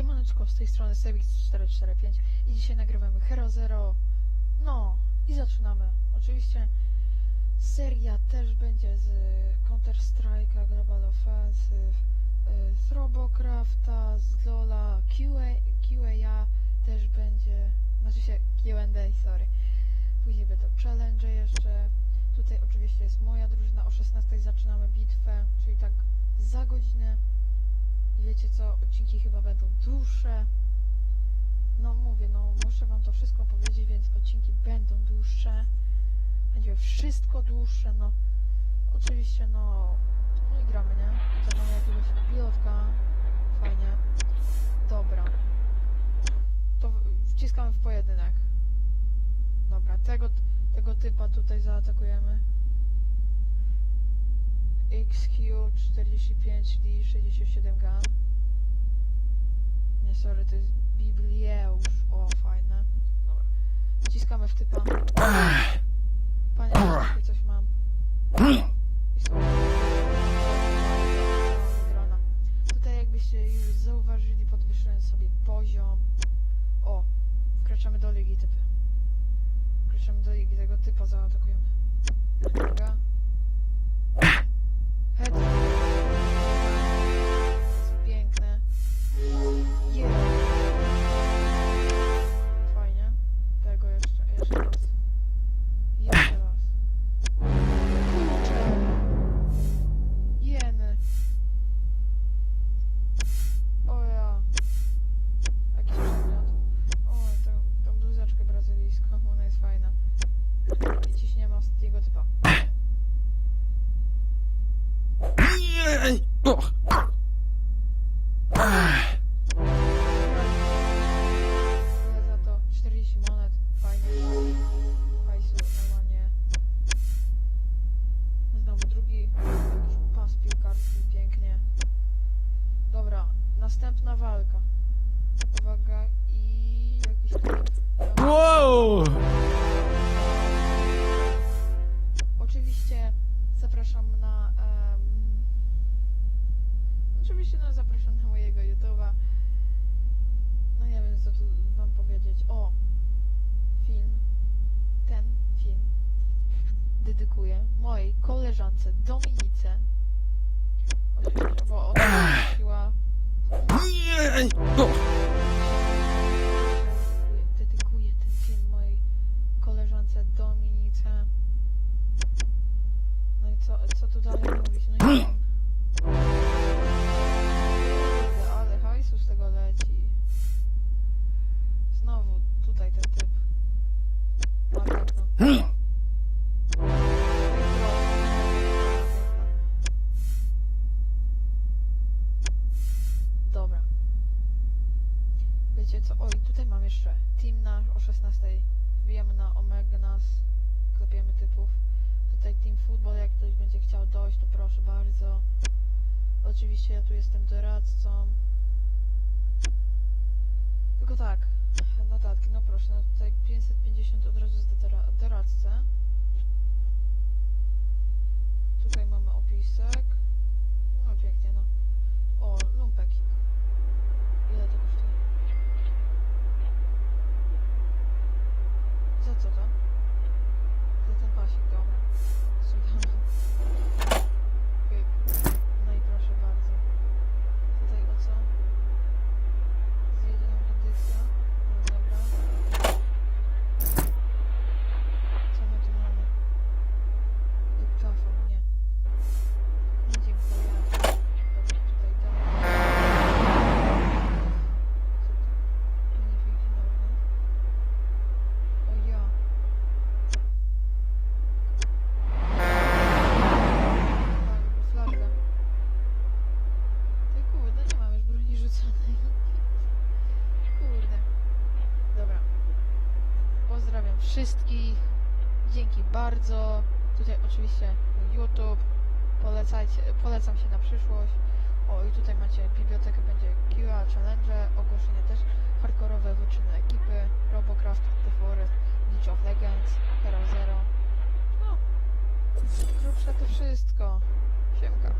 Siemaneczko, z tej strony Sebix445 i dzisiaj nagrywamy Hero Zero. No, i zaczynamy. Oczywiście seria też będzie z Counter Strike'a, Global Offensive, y, z Robocrafta, z Lola, QA, QA też będzie, znaczy się Q&A, sorry. Później będą challenge jeszcze. Tutaj oczywiście jest moja drużyna, o 16 zaczynamy bitwę, czyli tak za godzinę. Wiecie co, odcinki chyba będą dłuższe. No mówię, no muszę wam to wszystko powiedzieć, więc odcinki będą dłuższe. Będzie wszystko dłuższe, no. Oczywiście, no, no i gramy, nie? Tutaj mamy jakiegoś pilotka. Fajnie. Dobra. To wciskamy w pojedynek. Dobra, tego, tego typa tutaj zaatakujemy. XQ45D67 gun. Nie, sorry, to jest Biblieusz. O, fajne. Dobra. Wciskamy w typa. Panie, coś mam. I są- drona. Tutaj jakbyście już zauważyli, podwyższyłem sobie poziom. O, wkraczamy do ligi typy. Wkraczamy do ligi, tego typa zaatakujemy. I ciśniemy ostatniego typa. Ile za to? 40 monet. Fajnie. Hajsu, normalnie. Znowu drugi. Pas piłkarski. Pięknie. Dobra, następna walka. Uwaga i jakiś oczywiście no, zapraszam na mojego YouTube'a. No nie wiem co tu wam powiedzieć. O! Film. Ten film dedykuję mojej koleżance Dominice. Oczywiście, bo ona prosiła. Wiecie co? Oj, tutaj mam jeszcze team nasz o 16. Wbijamy na Omega nas. Klepiemy typów. Tutaj team football, jak ktoś będzie chciał dojść, to proszę bardzo. Oczywiście ja tu jestem doradcą. Tylko tak, notatki, wszystkich. Dzięki bardzo. Tutaj oczywiście YouTube. Polecajcie, polecam się na przyszłość. O i tutaj macie bibliotekę, będzie QA, challenge, ogłoszenia też, hardkorowe wyczyny ekipy, Robocraft, The Forest, League of Legends, Hero Zero. No, grubsza to wszystko. Siemka.